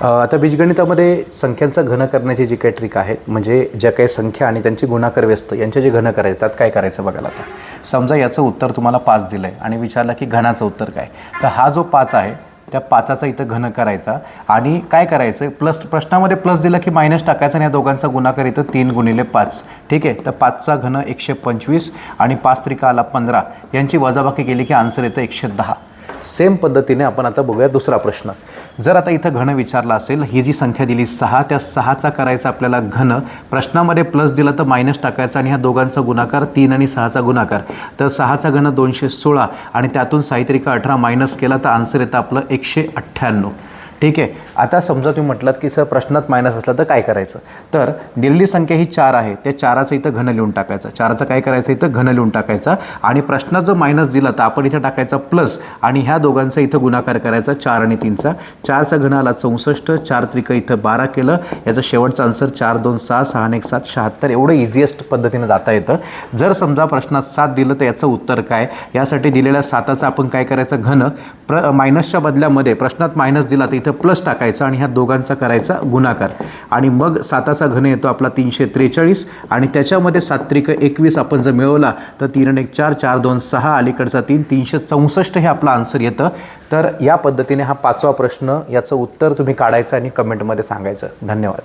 आता बीजगणितामध्ये संख्यांचा घन करण्याची जी काही ट्रिक आहे म्हणजे ज्या काही संख्या आणि त्यांची गुणाकार व्यस्त यांचे जे घन करायचे त्यात काय करायचं बघायला आता. समजा याचं उत्तर तुम्हाला पाच दिलं आहे आणि विचारलं की घनाचं उत्तर काय? तर हा जो पाच आहे त्या पाचाचा इथं घन करायचा आणि काय करायचं? प्लस प्रश्नामध्ये प्लस दिलं की मायनस टाकायचं आणि या दोघांचा गुणाकार इथं तीन गुणिले पाच. ठीक आहे? तर पाचचा घन एकशे पंचवीस आणि पाच त्रिका आला पंधरा. यांची वजाबाकी केली की आन्सर येतं एकशे दहा. सेम पद्धतीने आपण आता बघूया दुसरा प्रश्न. जर आता इथं घन विचारला असेल ही जी संख्या दिली सहा त्या सहाचा करायचा आपल्याला घन प्रश्नामध्ये प्लस दिला तर मायनस टाकायचा आणि ह्या दोघांचा गुणाकार तीन आणि सहाचा गुणाकार. तर सहाचा घन दोनशे सोळा आणि त्यातून साहित्रिका अठरा मायनस केला तर आन्सर येतं आपलं एकशे अठ्ठ्याण्णव. ठीक आहे? आता समजा तुम्ही म्हटलात की सर प्रश्नात मायनस असलं तर काय करायचं? तर दिलेली संख्या ही चार आहे. त्या चाराचं इथं घन लिहून टाकायचं. चाराचं काय करायचं? इथं घन लिहून टाकायचा. आणि प्रश्नात जर मायनस दिला तर आपण इथं टाकायचा प्लस आणि ह्या दोघांचा इथं गुणाकार करायचा चार आणि तीनचा. चारचा घन आला चौसष्ट. चार त्रिक इथं बारा केलं. याचं शेवटचा आन्सर चार दोन सहा सहा आणि एक सात शहात्तर. एवढं इझिएस्ट पद्धतीनं जाता येतं. जर समजा प्रश्नात सात दिलं तर याचं उत्तर काय? यासाठी दिलेल्या साताचं आपण काय करायचं? घन. प्र मायनसच्या बदल्यामध्ये प्रश्नात मायनस दिला तर इथं प्लस टाकायचं आणि ह्या दोघांचा करायचा गुणाकार. आणि मग साताचा घन येतो आपला तीनशे त्रेचाळीस आणि त्याच्यामध्ये सात्रिक एकवीस आपण जर मिळवला तर तीन आणि एक चार चार दोन सहा अलीकडचा तीन तीनशे चौसष्ट हे आपलं आन्सर येतं. तर या पद्धतीने हा पाचवा प्रश्न याचं उत्तर तुम्ही काढायचं आणि कमेंटमध्ये सांगायचं. धन्यवाद.